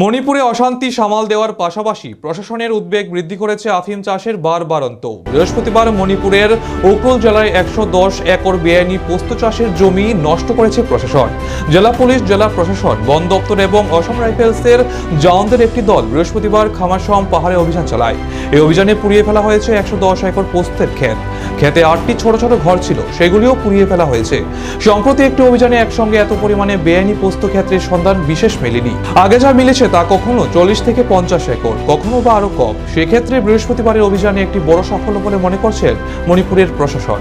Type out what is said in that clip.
মণিপুরে অশান্তি সামাল দেওয়ার পাশাপাশি প্রশাসনের উদ্বেগ বৃদ্ধি করেছে আফিম চাষের বারবারন্ত। বৃহস্পতিবার মণিপুরের উকরুল জেলায় একশো দশ একর বেআইনি পোস্ত চাষের জমি নষ্ট করেছে প্রশাসন। জেলা পুলিশ, জেলা প্রশাসন, বন দপ্তর এবং অসম রাইফেলসের জওয়ানদের একটি দল বৃহস্পতিবার খামারসম পাহাড়ে অভিযান চালায়। এই অভিযানে পুড়িয়ে ফেলা হয়েছে একশো দশ একর পোস্তের ক্ষেত। ক্ষেতে আটটি ছোট ছোট ঘর ছিল, সেগুলিও পুড়িয়ে ফেলা হয়েছে। সম্প্রতি একটি অভিযানে একসঙ্গে এত পরিমাণে বেআইনি পোস্ত ক্ষেত্রের সন্ধান বিশেষ মেলেনি। আগে যা মিলেছে তা কখনো চল্লিশ থেকে পঞ্চাশ একর, কখনো বা আরও কম। সেক্ষেত্রে বৃহস্পতিবারের অভিযানে একটি বড় সাফল্য বলে মনে করছেন মণিপুরের প্রশাসন।